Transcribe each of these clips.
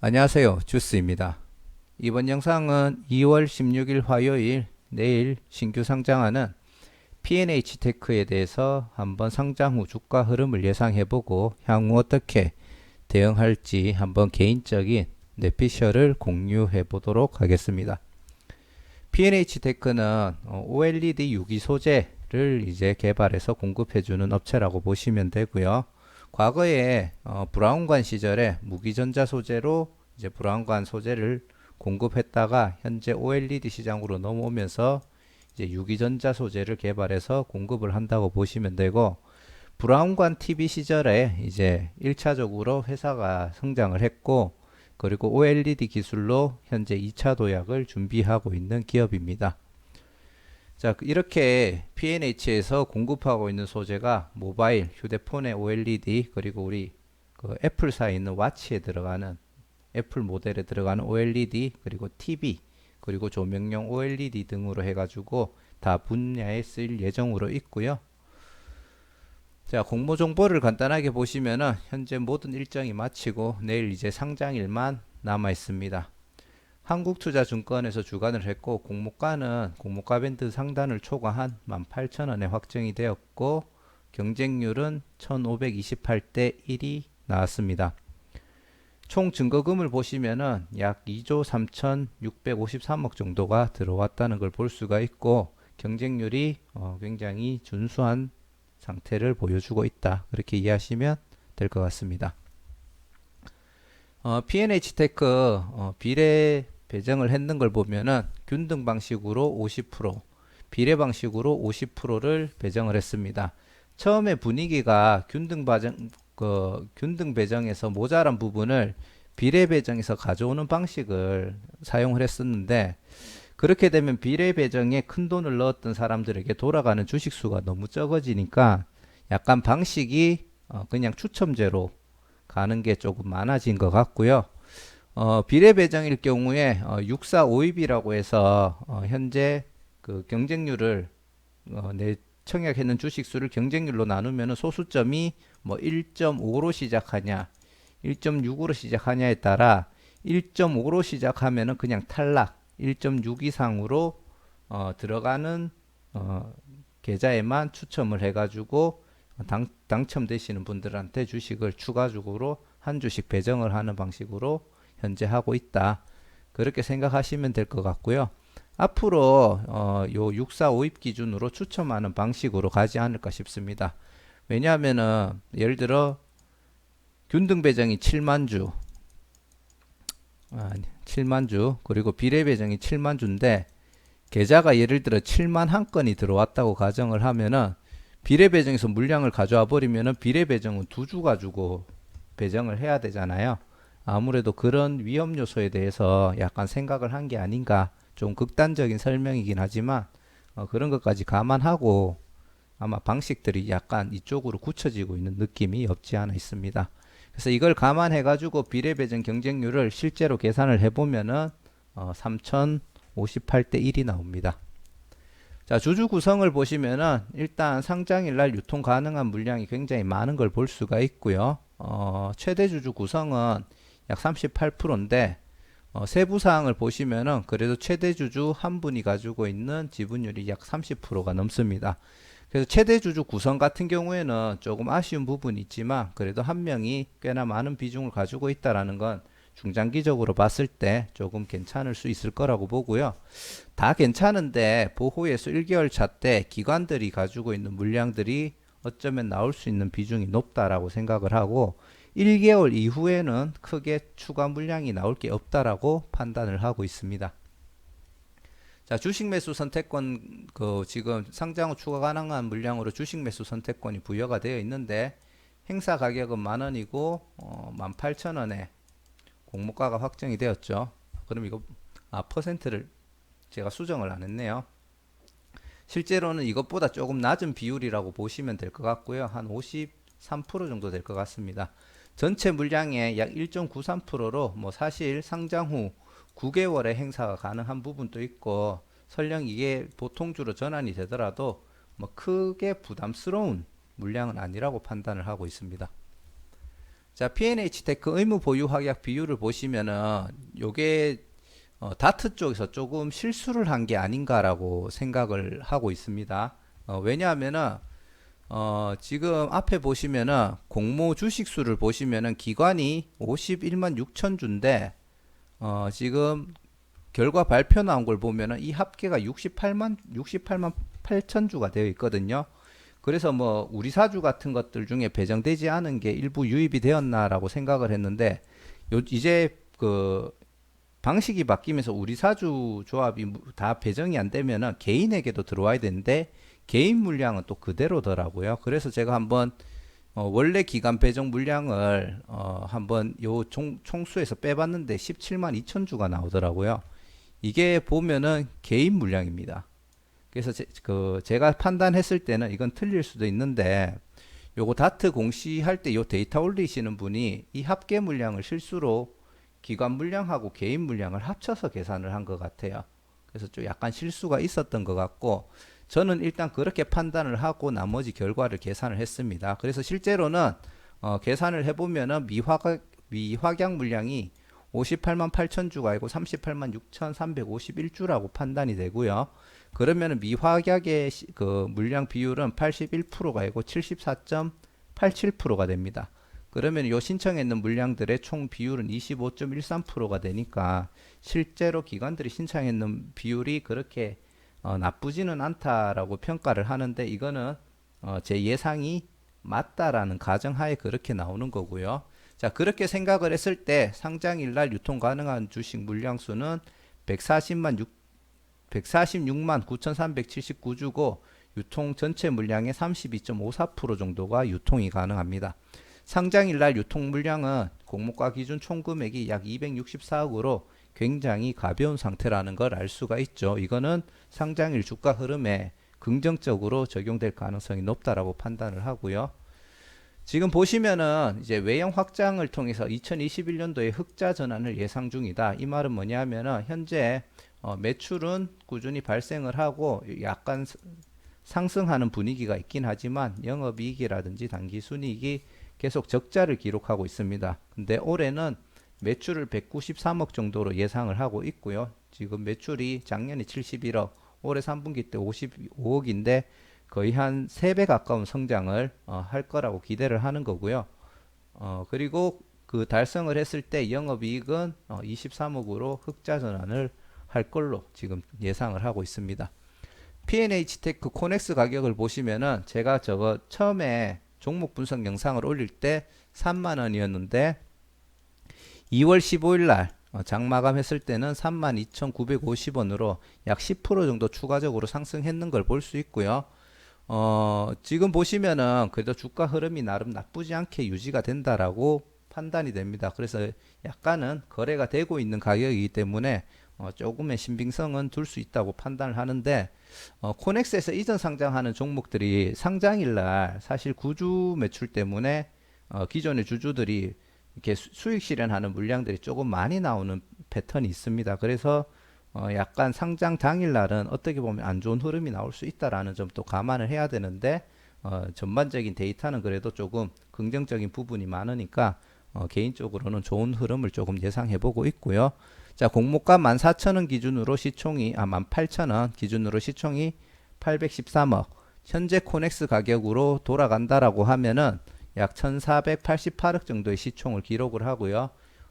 안녕하세요. 주스입니다. 이번 영상은 2월 16일 화요일 내일 신규 상장하는 P&H 테크에 대해서 한번 상장 후 주가 흐름을 예상해보고 향후 어떻게 대응할지 한번 개인적인 뇌피셜을 공유해 보도록 하겠습니다. P&H 테크는 OLED 유기 소재를 이제 개발해서 공급해주는 업체라고 보시면 되고요. 과거에 어, 브라운관 시절에 무기전자 소재로 이제 브라운관 소재를 공급했다가 현재 OLED 시장으로 넘어오면서 이제 유기전자 소재를 개발해서 공급을 한다고 보시면 되고 브라운관 TV 시절에 이제 1차적으로 회사가 성장을 했고 그리고 OLED 기술로 현재 2차 도약을 준비하고 있는 기업입니다. 자, 이렇게 P&H에서 공급하고 있는 소재가 모바일, 휴대폰의 OLED, 그리고 우리 그 애플사에 있는 와치에 들어가는 애플 모델에 들어가는 OLED, 그리고 TV, 그리고 조명용 OLED 등으로 해가지고 다 분야에 쓰일 예정으로 있고요. 자, 공모 정보를 간단하게 보시면은 현재 모든 일정이 마치고 내일 이제 상장일만 남아 있습니다. 한국투자증권에서 주관을 했고 공모가는 공모가 밴드 상단을 초과한 18,000원에 확정이 되었고 경쟁률은 1,528대 1이 나왔습니다. 총 증거금을 보시면은 약 2조 3,653억 정도가 들어왔다는 걸 볼 수가 있고 경쟁률이 어, 굉장히 준수한 상태를 보여주고 있다. 그렇게 이해하시면 될 것 같습니다. 어, P&H 테크 어, 비례 배정을 했는 걸 보면은 균등 방식으로 50%, 비례 방식으로 50%를 배정을 했습니다. 처음에 분위기가 균등 배정 그 균등 배정에서 모자란 부분을 비례 배정에서 가져오는 방식을 사용을 했었는데 그렇게 되면 비례 배정에 큰 돈을 넣었던 사람들에게 돌아가는 주식 수가 너무 적어지니까 약간 방식이 어 그냥 추첨제로 가는 게 조금 많아진 것 같고요. 어, 비례 배정일 경우에 어, 6452이라고 해서 어, 현재 그 경쟁률을 어, 내 청약했는 주식수를 경쟁률로 나누면 소수점이 뭐 1.5로 시작하냐 1.6으로 시작하냐에 따라 1.5로 시작하면은 그냥 탈락 1.6 이상으로 어, 들어가는 어, 계좌에만 추첨을 해가지고 당, 당첨되시는 분들한테 주식을 추가적으로 한 주씩 배정을 하는 방식으로 현재 하고 있다. 그렇게 생각하시면 될 것 같고요. 앞으로 어, 요 6452 기준으로 추첨하는 방식으로 가지 않을까 싶습니다. 왜냐하면은 예를 들어 균등 배정이 7만 주, 아, 7만 주 그리고 비례 배정이 7만 주인데 계좌가 예를 들어 7만 한 건이 들어왔다고 가정을 하면은 비례 배정에서 물량을 가져와 버리면은 비례 배정은 두 주 가지고 배정을 해야 되잖아요. 아무래도 그런 위험 요소에 대해서 약간 생각을 한 게 아닌가 좀 극단적인 설명이긴 하지만 어, 그런 것까지 감안하고 아마 방식들이 약간 이쪽으로 굳혀지고 있는 느낌이 없지 않아 있습니다. 그래서 이걸 감안해 가지고 비례 배정 경쟁률을 실제로 계산을 해보면은 어, 3,058대 1이 나옵니다. 자 주주 구성을 보시면은 일단 상장일 날 유통 가능한 물량이 굉장히 많은 걸 볼 수가 있고요. 어, 최대 주주 구성은 약 38%인데 어, 세부 사항을 보시면은 그래도 최대 주주 한 분이 가지고 있는 지분율이 약 30%가 넘습니다. 그래서 최대 주주 구성 같은 경우에는 조금 아쉬운 부분이 있지만 그래도 한 명이 꽤나 많은 비중을 가지고 있다라는 건 중장기적으로 봤을 때 조금 괜찮을 수 있을 거라고 보고요. 다 괜찮은데 보호예수 1개월 차 때 기관들이 가지고 있는 물량들이 어쩌면 나올 수 있는 비중이 높다라고 생각을 하고 1개월 이후에는 크게 추가 물량이 나올 게 없다라고 판단을 하고 있습니다. 자, 주식 매수 선택권 그 지금 상장 후 추가 가능한 물량으로 주식 매수 선택권이 부여가 되어 있는데 행사 가격은 만 원이고 어, 18,000원에 공모가가 확정이 되었죠. 그럼 이거 아 퍼센트를 제가 수정을 안 했네요. 실제로는 이것보다 조금 낮은 비율이라고 보시면 될 것 같고요. 한 53% 정도 될 것 같습니다. 전체 물량의 약 1.93%로 뭐 사실 상장 후 9개월의 행사가 가능한 부분도 있고 설령 이게 보통주로 전환이 되더라도 뭐 크게 부담스러운 물량은 아니라고 판단을 하고 있습니다. 자, P&H 테크 의무 보유 확약 비율을 보시면은 요게 어, 다트 쪽에서 조금 실수를 한 게 아닌가라고 생각을 하고 있습니다. 어, 왜냐하면은 어, 지금 앞에 보시면은 공모 주식 수를 보시면은 기관이 51만 6천 주인데 어, 지금 결과 발표 나온 걸 보면은 이 합계가 68만 68만 8천 주가 되어 있거든요. 그래서 뭐 우리 사주 같은 것들 중에 배정되지 않은 게 일부 유입이 되었나라고 생각을 했는데 요 이제 그 방식이 바뀌면서 우리 사주 조합이 무- 다 배정이 안 되면은 개인에게도 들어와야 되는데 개인 물량은 또 그대로더라고요. 그래서 제가 한번 어, 원래 기간 배정 물량을 어, 한번 요 총, 총수에서 빼봤는데 17만 2천 주가 나오더라고요. 이게 보면은 개인 물량입니다. 그래서 제, 그 제가 판단했을 때는 이건 틀릴 수도 있는데 요거 다트 공시할 때 요 데이터 올리시는 분이 이 합계 물량을 실수로 기관 물량하고 개인 물량을 합쳐서 계산을 한 것 같아요. 그래서 좀 약간 실수가 있었던 것 같고 저는 일단 그렇게 판단을 하고 나머지 결과를 계산을 했습니다. 그래서 실제로는 어, 계산을 해보면은 미화각 미확약 물량이 58만 8천 주가 아니고 38만 6,351주라고 판단이 되고요. 그러면은 미확약의 시- 그 물량 비율은 81%가 아니고 74.87%가 됩니다. 그러면 요 신청했는 물량들의 총 비율은 25.13%가 되니까 실제로 기관들이 신청했는 비율이 그렇게 어, 나쁘지는 않다라고 평가를 하는데 이거는 어, 제 예상이 맞다라는 가정하에 그렇게 나오는 거고요. 자 그렇게 생각을 했을 때 상장일 날 유통 가능한 주식 물량수는 140만 6 146만 9,379주고 유통 전체 물량의 32.54% 정도가 유통이 가능합니다. 상장일 날 유통 물량은 공모가 기준 총 금액이 약 264억으로 굉장히 가벼운 상태라는 걸 알 수가 있죠. 이거는 상장일 주가 흐름에 긍정적으로 적용될 가능성이 높다라고 판단을 하고요. 지금 보시면은 이제 외형 확장을 통해서 2021년도에 흑자 전환을 예상 중이다. 이 말은 뭐냐면은 현재 어, 매출은 꾸준히 발생을 하고 약간 스- 상승하는 분위기가 있긴 하지만 영업이익이라든지 단기 순이익이 계속 적자를 기록하고 있습니다. 근데 올해는 매출을 193억 정도로 예상을 하고 있고요. 지금 매출이 작년에 71억, 올해 3분기 때 55억인데 거의 한 3배 가까운 성장을 어, 할 거라고 기대를 하는 거고요. 어, 그리고 그 달성을 했을 때 영업이익은 어, 23억으로 흑자 전환을 할 걸로 지금 예상을 하고 있습니다. P&H 테크 코넥스 가격을 보시면은 제가 저거 처음에 종목 분석 영상을 올릴 때 3만 원이었는데 2월 15일 날 어, 장마감 했을 때는 32,950원으로 약 10% 정도 추가적으로 상승했는 걸 볼 수 있고요. 어, 지금 보시면은 그래도 주가 흐름이 나름 나쁘지 않게 유지가 된다라고 판단이 됩니다. 그래서 약간은 거래가 되고 있는 가격이기 때문에 어, 조금의 신빙성은 둘 수 있다고 판단을 하는데 어, 코넥스에서 이전 상장하는 종목들이 상장일 날 사실 구주 매출 때문에 어, 기존의 주주들이 이렇게 수- 수익 실현하는 물량들이 조금 많이 나오는 패턴이 있습니다. 그래서 어, 약간 상장 당일 날은 어떻게 보면 안 좋은 흐름이 나올 수 있다라는 점도 감안을 해야 되는데 어, 전반적인 데이터는 그래도 조금 긍정적인 부분이 많으니까 어, 개인적으로는 좋은 흐름을 조금 예상해 보고 있고요. 자, 공모가 14,000원 기준으로 시총이 아 18,000원 기준으로 시총이 813억. 현재 코넥스 가격으로 돌아간다라고 하면은 약 1,488억 정도의 시총을 기록을 하고요.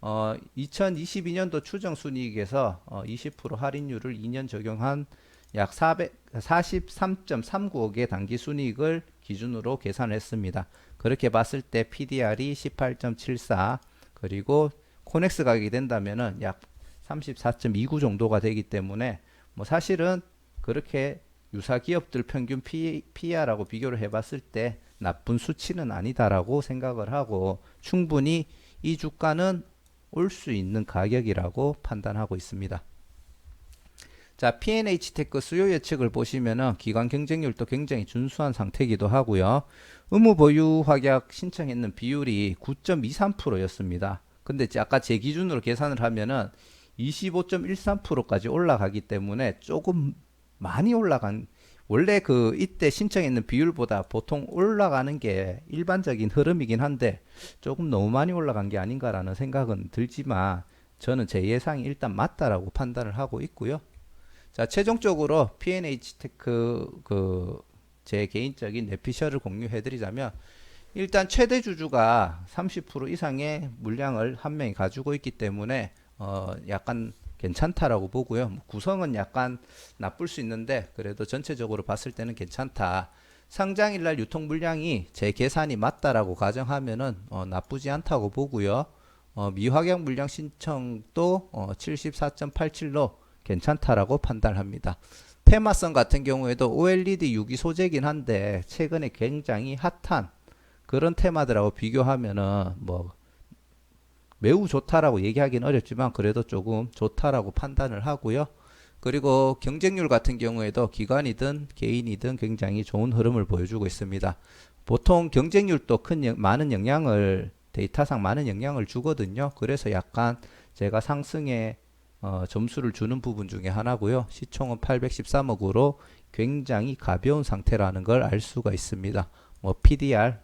어, 2022년도 추정 순이익에서 어, 20% 할인율을 2년 적용한 약 400, 43.39억의 단기 순이익을 기준으로 계산했습니다. 그렇게 봤을 때 PDR이 18.74 그리고 코넥스 가격이 된다면은 약 34.29 정도가 되기 때문에 뭐 사실은 그렇게 유사 기업들 평균 PR하고 비교를 해봤을 때 나쁜 수치는 아니다라고 생각을 하고 충분히 이 주가는 올 수 있는 가격이라고 판단하고 있습니다. 자, P&H 테크 수요 예측을 보시면은 기관 경쟁률도 굉장히 준수한 상태이기도 하고요. 의무 보유 확약 신청했는 비율이 9.23%였습니다. 근데 아까 제 기준으로 계산을 하면은 25.13%까지 올라가기 때문에 조금 많이 올라간 원래 그 이때 신청했는 비율보다 보통 올라가는 게 일반적인 흐름이긴 한데 조금 너무 많이 올라간 게 아닌가라는 생각은 들지만 저는 제 예상이 일단 맞다라고 판단을 하고 있고요. 자, 최종적으로 P&H 테크 그 제 개인적인 내피셜을 공유해 드리자면 일단 최대 주주가 30% 이상의 물량을 한 명이 가지고 있기 때문에 어 약간 괜찮다라고 보고요. 뭐 구성은 약간 나쁠 수 있는데 그래도 전체적으로 봤을 때는 괜찮다. 상장일 날 유통 물량이 제 계산이 맞다라고 가정하면은 어, 나쁘지 않다고 보고요. 어, 미확약 물량 신청도 어, 74.87로 괜찮다라고 판단합니다. 테마성 같은 경우에도 OLED 유기 소재긴 한데 최근에 굉장히 핫한 그런 테마들하고 비교하면은 뭐 매우 좋다라고 얘기하기는 어렵지만 그래도 조금 좋다라고 판단을 하고요. 그리고 경쟁률 같은 경우에도 기관이든 개인이든 굉장히 좋은 흐름을 보여주고 있습니다. 보통 경쟁률도 큰 영- 많은 영향을 데이터상 많은 영향을 주거든요. 그래서 약간 제가 상승에 어, 점수를 주는 부분 중에 하나고요. 시총은 813억으로 굉장히 가벼운 상태라는 걸 알 수가 있습니다. 뭐 PDR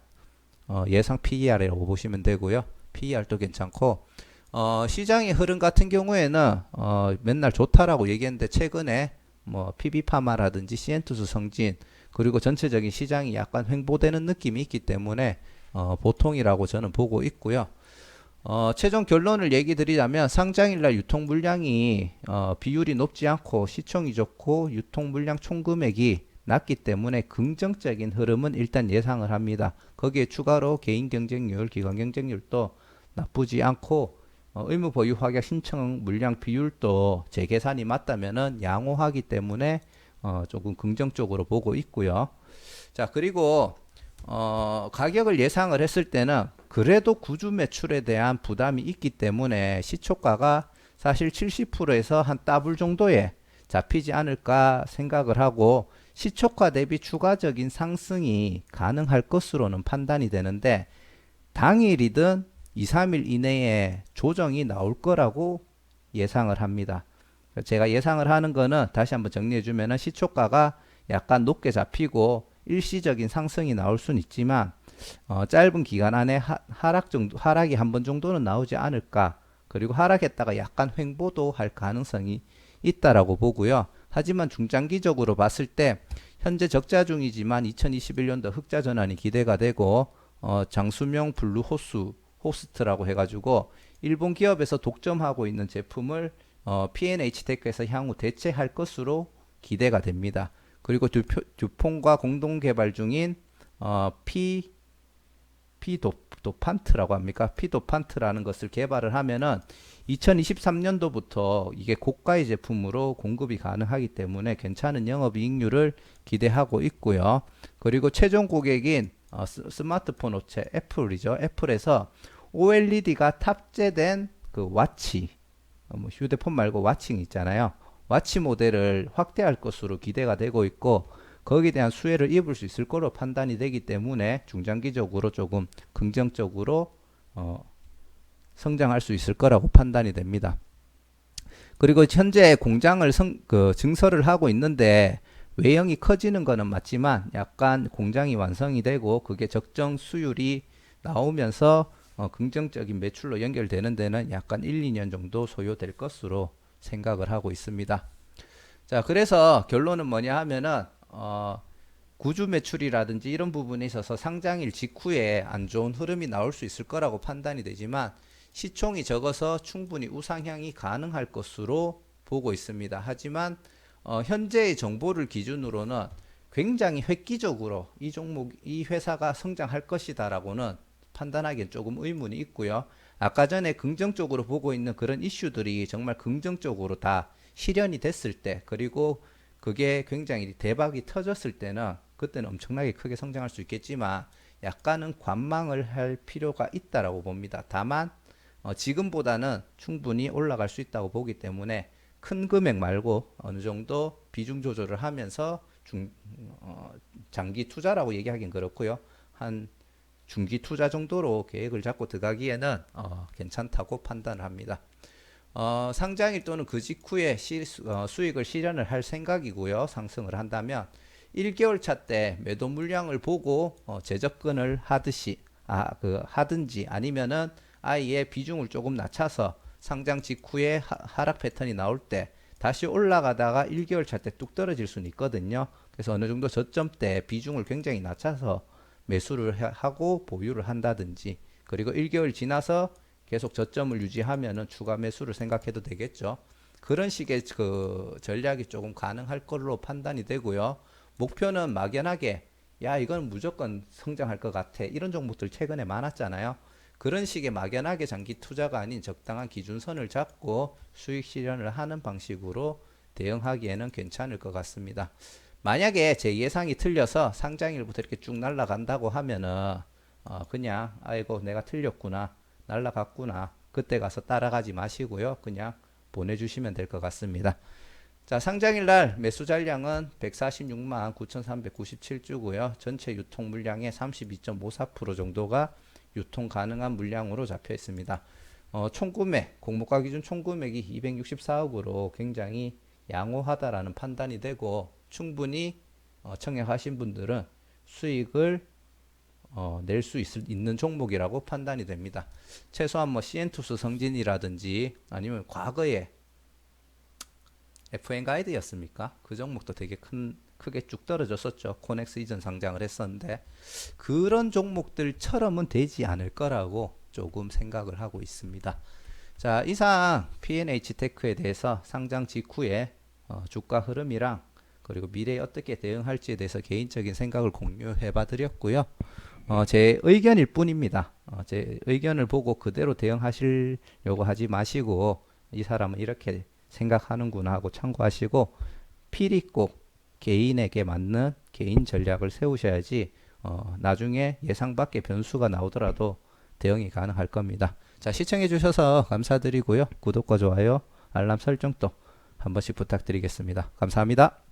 어, 예상 PER이라고 보시면 되고요. PER도 괜찮고 어, 시장의 흐름 같은 경우에는 어, 맨날 좋다라고 얘기했는데 최근에 뭐 PB파마라든지 시엔투스 성진 그리고 전체적인 시장이 약간 횡보되는 느낌이 있기 때문에 어, 보통이라고 저는 보고 있고요. 어, 최종 결론을 얘기 드리자면 상장일날 유통 물량이 어, 비율이 높지 않고 시총이 좋고 유통 물량 총 금액이 낮기 때문에 긍정적인 흐름은 일단 예상을 합니다. 거기에 추가로 개인 경쟁률, 기관 경쟁률도 나쁘지 않고 어, 의무 보유 확약 신청 물량 비율도 제 계산이 맞다면은 양호하기 때문에 어, 조금 긍정적으로 보고 있고요. 자 그리고 어, 가격을 예상을 했을 때는 그래도 구주 매출에 대한 부담이 있기 때문에 시초가가 사실 70%에서 한 더블 정도에 잡히지 않을까 생각을 하고 시초가 대비 추가적인 상승이 가능할 것으로는 판단이 되는데 당일이든 2, 3일 이내에 조정이 나올 거라고 예상을 합니다. 제가 예상을 하는 거는 다시 한번 정리해 주면은 시초가가 약간 높게 잡히고 일시적인 상승이 나올 수는 있지만 어, 짧은 기간 안에 하, 하락 정도 하락이 한 번 정도는 나오지 않을까 그리고 하락했다가 약간 횡보도 할 가능성이 있다라고 보고요. 하지만 중장기적으로 봤을 때 현재 적자 중이지만 2021년도 흑자 전환이 기대가 되고 어, 장수명 블루 호수 호스트라고 해가지고 일본 기업에서 독점하고 있는 제품을 어, P&H 테크에서 향후 대체할 것으로 기대가 됩니다. 그리고 듀표, 듀폰과 공동 개발 중인 어, P 피도 도판트라고 합니까? 피도판트라는 것을 개발을 하면은 2023년도부터 이게 고가의 제품으로 공급이 가능하기 때문에 괜찮은 영업이익률을 기대하고 있고요. 그리고 최종 고객인 어, 스, 스마트폰 업체 애플이죠. 애플에서 OLED가 탑재된 그 와치, 어, 뭐 휴대폰 말고 와칭 있잖아요. 와치 모델을 확대할 것으로 기대가 되고 있고 거기에 대한 수혜를 입을 수 있을 거로 판단이 되기 때문에 중장기적으로 조금 긍정적으로 어, 성장할 수 있을 거라고 판단이 됩니다. 그리고 현재 공장을 성, 그 증설을 하고 있는데 외형이 커지는 거는 맞지만 약간 공장이 완성이 되고 그게 적정 수율이 나오면서 어, 긍정적인 매출로 연결되는 데는 약간 1, 2년 정도 소요될 것으로 생각을 하고 있습니다. 자, 그래서 결론은 뭐냐 하면은 어, 구주 매출이라든지 이런 부분에 있어서 상장일 직후에 안 좋은 흐름이 나올 수 있을 거라고 판단이 되지만 시총이 적어서 충분히 우상향이 가능할 것으로 보고 있습니다. 하지만 어, 현재의 정보를 기준으로는 굉장히 획기적으로 이 종목, 이 회사가 성장할 것이다라고는 판단하기엔 조금 의문이 있고요. 아까 전에 긍정적으로 보고 있는 그런 이슈들이 정말 긍정적으로 다 실현이 됐을 때, 그리고 그게 굉장히 대박이 터졌을 때는 그때는 엄청나게 크게 성장할 수 있겠지만 약간은 관망을 할 필요가 있다라고 봅니다. 다만 어, 지금보다는 충분히 올라갈 수 있다고 보기 때문에 큰 금액 말고 어느 정도 비중 조절을 하면서 중, 어, 장기 투자라고 얘기하긴 그렇고요. 한 중기 투자 정도로 계획을 잡고 들어가기에는 어, 괜찮다고 판단을 합니다. 어, 상장일 또는 그 직후에 시, 어, 수익을 실현을 할 생각이고요. 상승을 한다면 1개월 차 때 매도 물량을 보고 어, 재접근을 하듯이 아 그 하든지 아니면은 아예 비중을 조금 낮춰서 상장 직후에 하, 하락 패턴이 나올 때 다시 올라가다가 1개월 차 때 뚝 떨어질 수는 있거든요. 그래서 어느 정도 저점 때 비중을 굉장히 낮춰서 매수를 해- 하고 보유를 한다든지 그리고 1개월 지나서 계속 저점을 유지하면은 추가 매수를 생각해도 되겠죠. 그런 식의 그 전략이 조금 가능할 걸로 판단이 되고요. 목표는 막연하게 야 이건 무조건 성장할 것 같아 이런 종목들 최근에 많았잖아요. 그런 식의 막연하게 장기 투자가 아닌 적당한 기준선을 잡고 수익 실현을 하는 방식으로 대응하기에는 괜찮을 것 같습니다. 만약에 제 예상이 틀려서 상장일부터 이렇게 쭉 날아간다고 하면은 어 그냥 아이고 내가 틀렸구나 날아갔구나 그때 가서 따라가지 마시고요 그냥 보내주시면 될 것 같습니다. 자 상장일 날 매수 잔량은 146만 9,397주고요 전체 유통 물량의 32.54% 정도가 유통 가능한 물량으로 잡혀 있습니다. 어, 총구매 공모가 기준 총구매액이 264억으로 굉장히 양호하다라는 판단이 되고 충분히 어, 청약하신 분들은 수익을 어, 낼 수 있는 종목이라고 판단이 됩니다. 최소한 뭐 CN투스 성진이라든지 아니면 과거에 FN 가이드였습니까? 그 종목도 되게 큰 크게 쭉 떨어졌었죠. 코넥스 이전 상장을 했었는데 그런 종목들처럼은 되지 않을 거라고 조금 생각을 하고 있습니다. 자, 이상 P&H 테크에 대해서 상장 직후에 어, 주가 흐름이랑 그리고 미래에 어떻게 대응할지에 대해서 개인적인 생각을 공유해 봐 드렸고요. 어, 제 의견일 뿐입니다. 어, 제 의견을 보고 그대로 대응하시려고 하지 마시고 이 사람은 이렇게 생각하는구나 하고 참고하시고 필히 꼭 개인에게 맞는 개인 전략을 세우셔야지 어, 나중에 예상 밖의 변수가 나오더라도 대응이 가능할 겁니다. 자, 시청해 주셔서 감사드리고요. 구독과 좋아요, 알람 설정도 한 번씩 부탁드리겠습니다. 감사합니다.